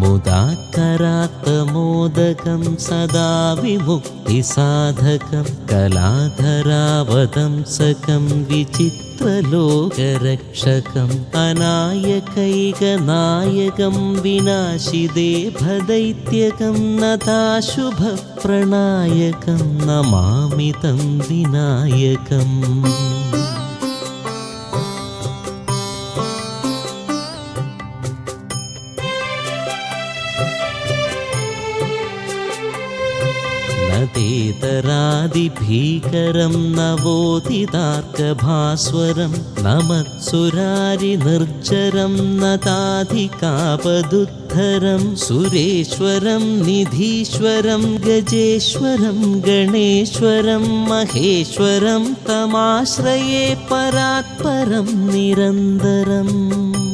മുദാക്കരാത്ത മോദകം സദാ വിമുക്തിസാധകം കലാധരാവതംസകം വിചിത്രലോകരക്ഷകम् अनायकैकनायकं विनाशिदे भदैत्यकं नताशुभप्रणायकं नमामि तं विनायकम् तरादिभीकरं नवोधितार्कभास्वरं न मत्सुरारिनिर्जरं नताधिकापदुत्तरं सुरेश्वरं निधीश्वरं गजेश्वरं गणेश्वरं महेश्वरं तमाश्रये परात्परं परं निरन्तरम्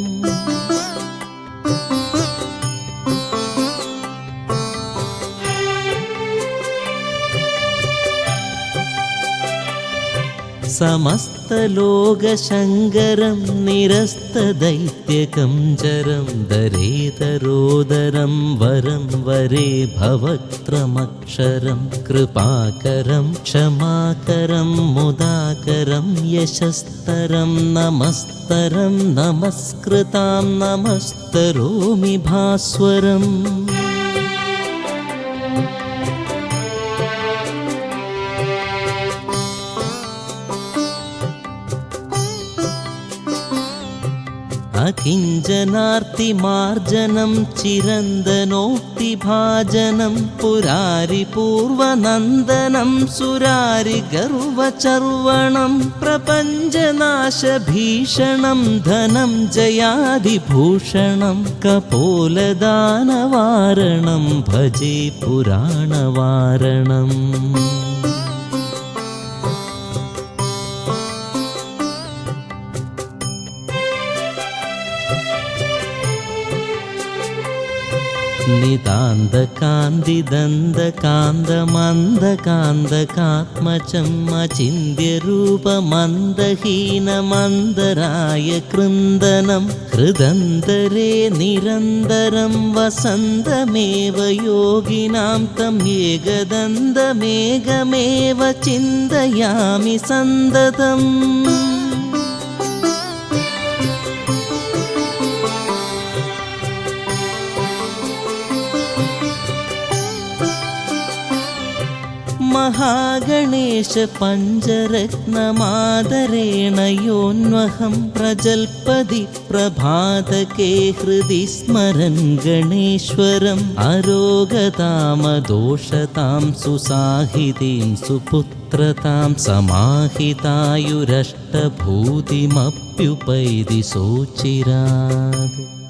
समस्तलोकशङ्करं निरस्तदैत्यकं जरं दरेतरोदरं वरं वरे भवक्त्रमक्षरं कृपाकरं क्षमाकरं मुदाकरं यशस्तरं नमस्तरं नमस्कृतां नमस्तरोमि भास्वरम् किञ्जनार्तिमार्जनं चिरन्दनोक्तिभाजनं पुरारिपूर्वनन्दनं सुरारिगर्वचर्वणं प्रपञ्चनाशभीषणं धनं जयादिभूषणं कपोलदानवारणं भजे पुराणवारणम् నిదాంత కాంతి దంద కాంత మంద కాంత కాత్మచమ్మ చింద్య రూప మందహీన మందరాయ కృందనం హృదంతరే నిరంతరం వసంతమేవ యోగినాం తం ఏకదందమేఘమేవ చింతయామి సందతం മഹാഗണേശ പഞ്ചരത്നമാതരേണയോന്വഹം പ്രജൽപതി പ്രഭാതകേ ഹൃദി സ്മരൻ ഗണേശ്വരം അരോഗതാമദോഷതാം സുസാഹിതീം സുപുത്ര त्रतां समाहितायुरष्टभूतिमप्युपैति